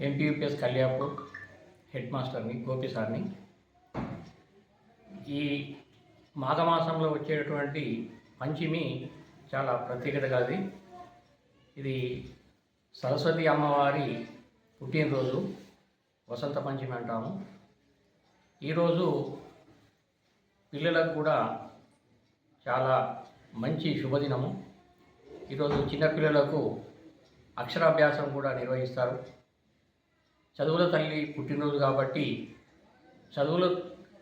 MPUPS కళ్యాపూర్ head మాస్టర్ని గోపి సార్ని. ఈ మాఘమాసంలో వచ్చేటటువంటి పంచమి చాలా ప్రత్యేకత కాదు ఇది సరస్వతి అమ్మవారి పుట్టినరోజు వసంత పంచమి అంటాము. ఈరోజు పిల్లలకు కూడా చాలా మంచి శుభదినము. ఈరోజు చిన్నపిల్లలకు అక్షరాభ్యాసం కూడా నిర్వహిస్తారు. చదువుల తల్లి పుట్టినరోజు కాబట్టి చదువులు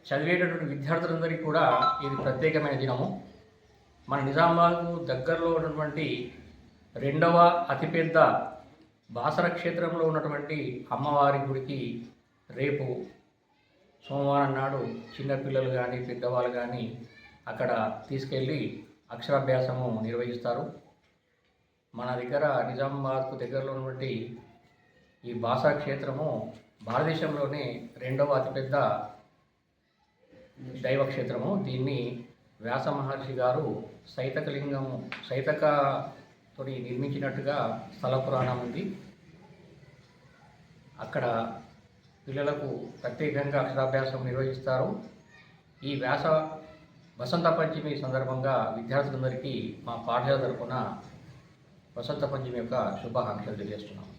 చదివేటటువంటి విద్యార్థులందరికీ కూడా ఇది ప్రత్యేకమైన దినము. మన నిజామాబాద్కు దగ్గరలో ఉన్నటువంటి రెండవ అతిపెద్ద బాసర క్షేత్రంలో ఉన్నటువంటి అమ్మవారి గుడికి రేపు సోమవారం నాడు చిన్నపిల్లలు కానీ పెద్దవాళ్ళు కానీ అక్కడ తీసుకెళ్ళి అక్షరాభ్యాసము నిర్వహిస్తారు. మన దగ్గర నిజామాబాద్కు దగ్గరలో ఉన్నటువంటి ఈ బాసా క్షేత్రము భారతదేశంలోనే రెండవ అతిపెద్ద దైవ క్షేత్రము. దీన్ని వ్యాస మహర్షి గారు సైతకలింగము సైతకతో నిర్మించినట్టుగా స్థల పురాణం ఉంది. అక్కడ పిల్లలకు ప్రత్యేకంగా అక్షరాభ్యాసం నిర్వహిస్తారు. ఈ వ్యాస వసంత పంచమి సందర్భంగా విద్యార్థులందరికీ మా పాఠశాల తరపున వసంత పంచమి యొక్క శుభాకాంక్షలు తెలియజేస్తున్నాము.